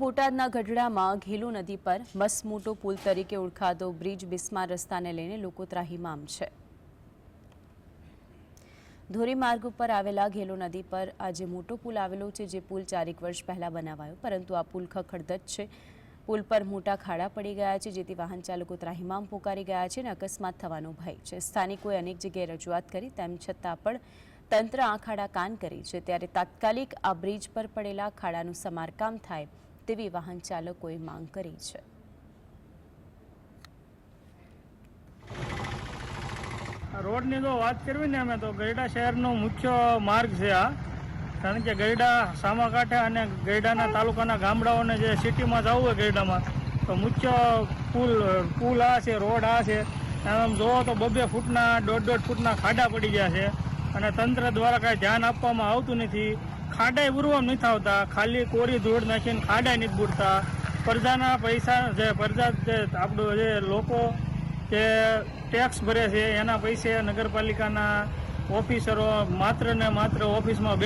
બોટાદના ગઢડામાં ઘેલુ નદી પર મસમોટો પુલ તરીકે ઓળખાતો બ્રિજ બિસ્માર રસ્તાને લઈને લોકો ત્રાહિમામ છે. ધોરીમાર્ગ ઉપર આવેલા ઘેલો નદી પર આજે મોટો પુલ આવેલો છે, જે પુલ ચારેક વર્ષ પહેલા બનાવાયો. પરંતુ આ પુલ ખખડધજ છે. પુલ પર મોટા ખાડા પડી ગયા છે, જેથી વાહન ચાલકો ત્રાહિમામ પોકારી ગયા છે અને અકસ્માત થવાનો ભય છે. સ્થાનિકોએ અનેક જગ્યાએ રજૂઆત કરી, તેમ છતાં પણ તંત્ર આ ખાડા કાન કરી છે. ત્યારે તાત્કાલિક આ બ્રિજ પર પડેલા ખાડાનું સમારકામ થાય તેવી વાહન ચાલકોએ માંગ કરી છે. રોડની જો વાત કરવી ને અમે, તો ગરડા શહેરનો મુખ્ય માર્ગ છે આ. કારણ કે ગરડા, સામાકાંઠે અને ગરડાના તાલુકાના ગામડાઓને જે સિટીમાં જવું હોય ગરડામાં, તો મુખ્ય પુલ પુલ આ છે, રોડ આ છે. આમ જોવો તો બબે ફૂટના, દોઢ દોઢ ફૂટના ખાડા પડી ગયા છે. અને તંત્ર દ્વારા કાંઈ ધ્યાન આપવામાં આવતું નથી. ખાડાય પૂરવામાં નથી આવતા. ખાલી કોરી ધૂળ નાખીને ખાડા નથી બુરતા પ્રજાના પૈસા જે પ્રજા જે આપણું જે લોકો જે ટેક્સ ભરે છે, એના પૈસે નગરપાલિકાના ઓફિસરો માત્ર ને માત્ર ઓફિસમાં